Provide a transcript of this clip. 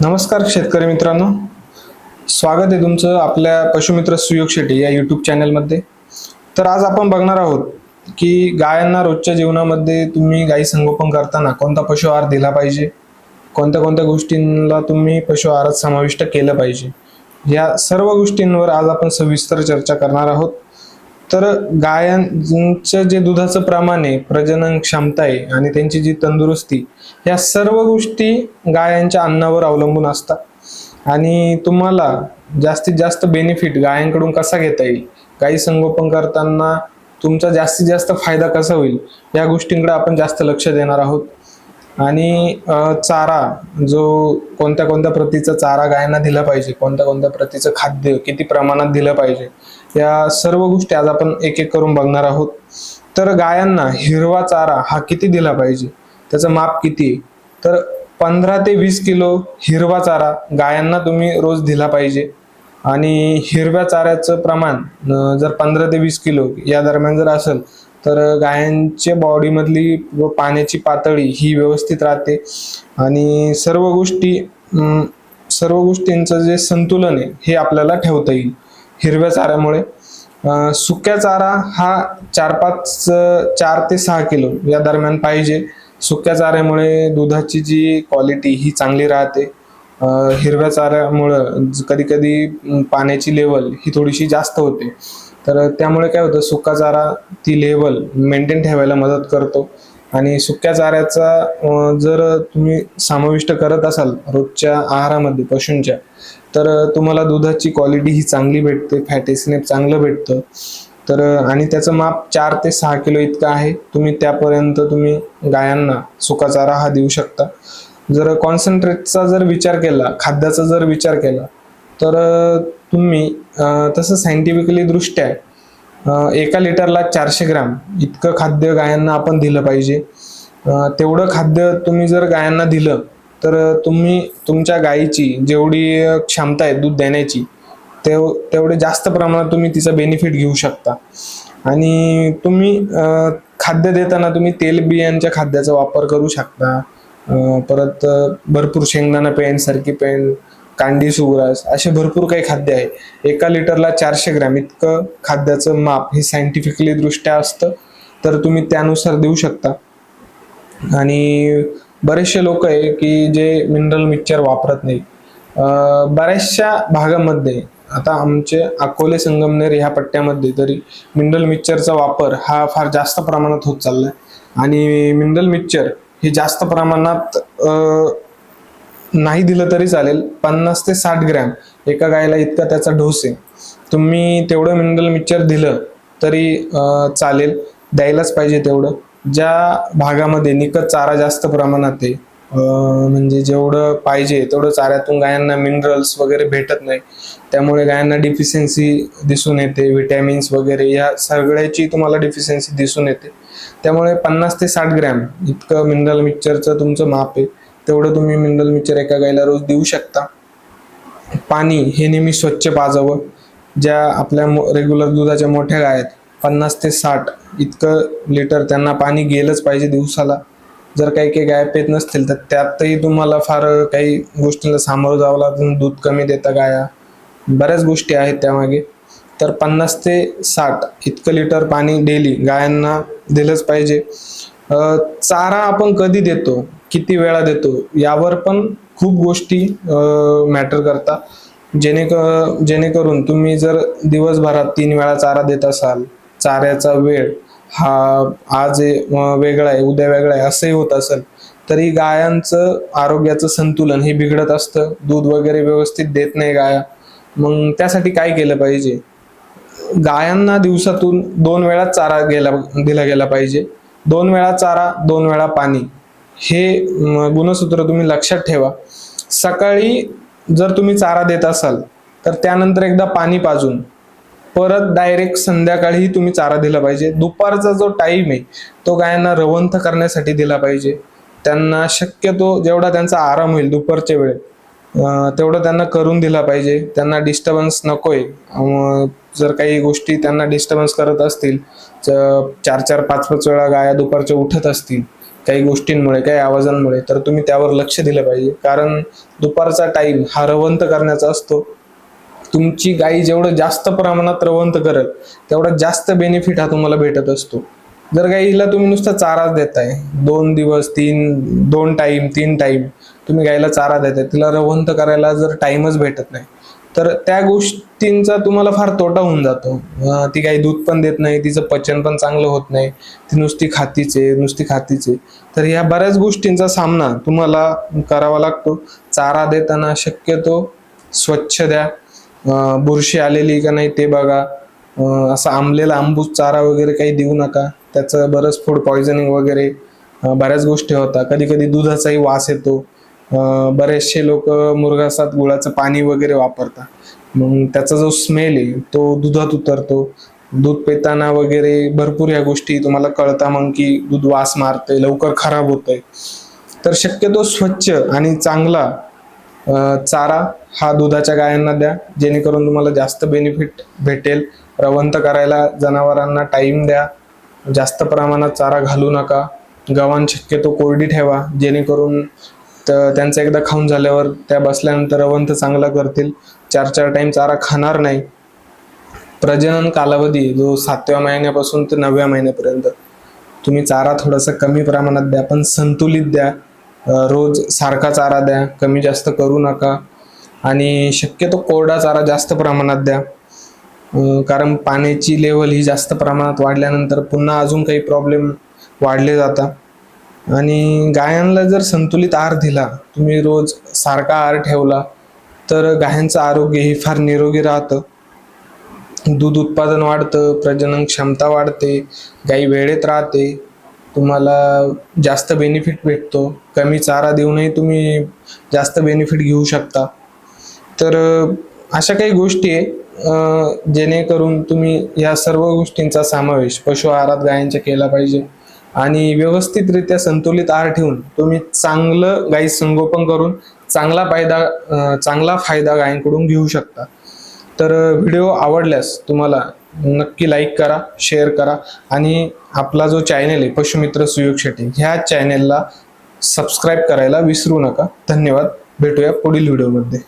नमस्कार शेतकरी मित्रांनो. स्वागत आहे तुमचं आपल्या पशुमित्र सुयोग शेट्टी या यूट्यूब चॅनलमध्ये तर आज आपण बघणार आहोत की गायांना रोजच्या जीवनामध्ये तुम्ही गाई संगोपन करताना कोणता पशु आहार दिला पाहिजे? कोणत्या कोणत्या गोष्टींना तुम्ही पशु आहारात समाविष्ट केलं पाहिजे? या सर्व गोष्टींवर आज आपण सविस्तर चर्चा करणार आहोत. तर गायांचं जे दुधाचं प्रमाण आहे प्रजनन क्षमता आहे आणि त्यांची जी तंदुरुस्ती या सर्व गोष्टी गायांच्या अन्नावर अवलंबून असतात. आणि तुम्हाला जास्तीत जास्त बेनिफिट गायांकडून कसा घेता येईल? गाई संगोपन करताना तुमचा जास्तीत जास्त फायदा कसा होईल? या गोष्टींकडे आपण जास्त लक्ष देणार आहोत. आणि चारा जो कोणत्या कोणत्या प्रतीचा चारा गायांना दिला पाहिजे कोणत्या कोणत्या प्रतीचं खाद्य किती प्रमाणात दिलं पाहिजे या सर्व गोष्टी आज आपण एक एक करून बघणार आहोत तर गायांना हिरवा चारा हा किती दिला पाहिजे त्याचं माप किती आहे? तर पंधरा ते वीस किलो हिरवा चारा गायांना तुम्ही रोज दिला पाहिजे आणि हिरव्या चाऱ्याचं प्रमाण जर पंधरा ते वीस किलो या दरम्यान जर असेल तर गायांच्या बॉडीमधली व पाण्याची पातळी ही व्यवस्थित राहते. आणि सर्व गोष्टी सर्व गोष्टींचं जे संतुलन आहे हे आपल्याला ठेवता येईल हिरव्या चाऱ्यामुळे. सुक्या चारा हा चार पाच चार ते सहा किलो या दरम्यान पाहिजे. सुक्या चाऱ्यामुळे दुधाची जी क्वालिटी ही चांगली राहते. हिरव्या चाऱ्यामुळं कधी कधी पाण्याची लेवल ही थोडीशी जास्त होते. तर त्यामुळे काय होतं सुका चारा ती लेवल मेंटेन ठेवायला मदत करतो. आणि सुक्या चाऱ्याचा जर तुम्ही समाविष्ट करत असाल रोजच्या आहारामध्ये पशूंच्या तर तुम्हाला दुधाची क्वालिटी ही चांगली भेटते फॅटेसनेप चांगलं भेटतं. तर आणि त्याचं माप चार ते सहा किलो इतकं आहे. तुम्ही त्यापर्यंत तुम्ही गायांना सुका चारा हा देऊ शकता. जर कॉन्सन्ट्रेटचा जर विचार केला खाद्याचा जर विचार केला तर तुम्ही तसं सायंटिफिकली दृष्ट्या एका लिटरला चारशे ग्राम इतकं खाद्य गायांना आपण दिलं पाहिजे. तेवढं खाद्य तुम्ही जर गायांना दिलं तर तुम्ही तुमच्या गायीची जेवढी क्षमता आहे दूध देण्याची तेव तेवढे जास्त प्रमाणात तुम्ही तिचा बेनिफिट घेऊ शकता. आणि तुम्ही खाद्य देताना तुम्ही तेलबियांच्या खाद्याचा वापर करू शकता. परत भरपूर शेंगदाणा पेंट सरकी पेंट कांडी सुग्रास असे भरपूर काही खाद्य आहे. एका लिटरला चारशे ग्रॅम इतकं खाद्याचं माप हे सायंटिफिकली दृष्ट्या असतं. तर तुम्ही त्यानुसार देऊ शकता. आणि बरेचसे लोक आहे की जे मिनरल मिक्सचर वापरत नाही बऱ्याचशा भागामध्ये आता आमचे अकोले संगमनेर ह्या पट्ट्यामध्ये तरी मिनरल मिक्सचरचा वापर हा फार जास्त प्रमाणात होत चाललाय. आणि मिनरल मिक्सचर हे जास्त प्रमाणात नाही दिलं तरी चालेल. पन्नास ते साठ ग्रॅम. एका गायला इतका त्याचा डोस आहे. तुम्ही तेवढं मिनरल मिक्सचर दिलं तरी चालेल. द्यायलाच पाहिजे तेवढं. ज्या भागामध्ये निकत चारा जास्त प्रमाणात आहे म्हणजे जेवढं पाहिजे तेवढं चाऱ्यातून गायांना मिनरल्स वगैरे भेटत नाही. त्यामुळे गायांना डिफिशियन्सी दिसून येते. विटॅमिन्स वगैरे या सगळ्याची तुम्हाला डिफिशियन्सी दिसून येते. त्यामुळे पन्नास ते साठ ग्रॅम इतकं मिनरल मिक्सचरचं तुमचं माप आहे. तेवढं तुम्ही मिनरल मिक्सर एका गायला रोज देऊ शकता. पाणी हे नेहमी स्वच्छ पाजावं. ज्या आपल्या रेग्युलर दुधाच्या मोठ्या गाय आहेत पन्नास ते साठ इतकं लिटर त्यांना पाणी गेलंच पाहिजे दिवसाला. जर काही काही गाय पेत नसतील तर त्यातही तुम्हाला फार काही गोष्टींना सामोरं जावं लागतं. दूध कमी देता गाया. बऱ्याच गोष्टी आहेत त्यामागे. तर पन्नास ते साठ इतकं लिटर पाणी डेली गायांना दिलंच पाहिजे. चारा आपण कधी देतो? किती वेळा देतो यावर पण खूप गोष्टी मॅटर करतात जेणे जेणेकरून तुम्ही जर दिवसभरात तीन वेळा चारा देत असाल चाऱ्याचा वेळ हा आज वेगळा आहे उद्या वेगळा आहे असंही होत असेल तरी गायांचं आरोग्याचं संतुलन हे बिघडत असतं. दूध वगैरे व्यवस्थित देत नाही गाया. मग त्यासाठी काय केलं पाहिजे? गायांना दिवसातून दोन वेळा चारा गेला दिला गेला पाहिजे. दोन वेळा चारा दोन वेळा पाणी. हे गुणसूत्र तुम्ही लक्षात ठेवा. सकाळी जर तुम्ही चारा देत असाल तर त्यानंतर एकदा पाणी पाजून परत डायरेक्ट संध्याकाळी तुम्ही चारा दिला पाहिजे. दुपारचा जो टाईम आहे तो गायांना रवंथ करण्यासाठी दिला पाहिजे. त्यांना शक्यतो जेवढा त्यांचा आराम होईल दुपारच्या वेळेत तेवढं त्यांना करून दिला पाहिजे. त्यांना डिस्टर्बन्स नकोय. जर काही गोष्टी त्यांना डिस्टर्बन्स करत असतील चार चार पाच पाच वेळा गाया दुपारच्या उठत असतील काही गोष्टींमुळे काही आवाजांमुळे तर तुम्ही त्यावर लक्ष दिलं पाहिजे. कारण दुपारचा टाईम हा रवंत करण्याचा असतो. तुमची गाई जेवढं जास्त प्रमाणात रवंत करत तेवढा जास्त बेनिफिट हा तुम्हाला भेटत असतो. जर गाईला तुम्ही नुसता चाराच देताय दोन दिवस तीन दोन टाईम तीन टाईम तुम्ही गाईला चारा देताय तिला रवंत करायला जर टाईमच भेटत नाही तर त्या गोष्टींचा तुम्हाला फार तोटा होऊन जातो. ती काही दूध पण देत नाही तिचं पचन पण चांगलं होत नाही ती नुसती खातीचे नुसती खातीचे. तर ह्या बऱ्याच गोष्टींचा सामना तुम्हाला करावा लागतो. चारा देताना शक्यतो स्वच्छ द्या. बुरशी आलेली का नाही ते बघा. असं असा आंबलेला आंबूस चारा वगैरे काही देऊ नका. त्याचं बरंच फूड पॉयझनिंग वगैरे बऱ्याच गोष्टी होता कधी कधी दुधाचाही वास येतो. बरेचसे लोक मुरघासात गुळाचं पाणी वगैरे वापरतात. मग त्याचा जो स्मेल आहे तो दुधात उतरतो. दूध पिताना वगैरे भरपूर ह्या गोष्टी तुम्हाला कळता मग की दूध वास मारते लवकर खराब होतंय. तर शक्यतो स्वच्छ आणि चांगला चारा हा दुधाच्या गायांना द्या. जेणेकरून तुम्हाला जास्त बेनिफिट भेटेल. रवंत करायला जनावरांना टाईम द्या. जास्त प्रमाणात चारा घालू नका. गव्हाण शक्यतो कोरडी ठेवा. जेणेकरून तर त्यांचं एकदा खाऊन झाल्यावर त्या बसल्यानंतर अवंत चांगला करतील. चार चार टाइम चारा खाणार नाही. प्रजनन कालावधी जो सातव्या महिन्यापासून ते नवव्या महिन्यापर्यंत. तुम्ही चारा थोडासा कमी प्रमाणात द्या पण संतुलित द्या. रोज सारखा चारा द्या कमी जास्त करू नका. आणि शक्यतो कोरडा चारा जास्त प्रमाणात द्या. कारण पाण्याची लेवल ही जास्त प्रमाणात वाढल्यानंतर पुन्हा अजून काही प्रॉब्लेम वाढले जातात. आणि गायांना जर संतुलित आहार दिला तुम्ही रोज सारखा आहार ठेवला तर गायांचं आरोग्य हे फार निरोगी राहतं. दूध उत्पादन वाढतं प्रजनन क्षमता वाढते गाई वेळेत राहते तुम्हाला जास्त बेनिफिट भेटतो. कमी चारा देऊनही तुम्ही जास्त बेनिफिट घेऊ शकता. तर अशा काही गोष्टी आहे जेणेकरून तुम्ही या सर्व गोष्टींचा समावेश पशु आहारात गायांच्या केला पाहिजे. आणि व्यवस्थितरित्या संतुलित आहार ठेवून तुम्ही चांगलं गाई संगोपन करून चांगला फायदा चांगला फायदा गायींकडून घेऊ शकता. तर व्हिडिओ आवडल्यास तुम्हाला नक्की लाईक करा शेअर करा आणि आपला जो चॅनेल आहे पशुमित्र सुयोग शेट्टी ह्या चॅनेलला सबस्क्राईब करायला विसरू नका. धन्यवाद. भेटूया पुढील व्हिडिओमध्ये.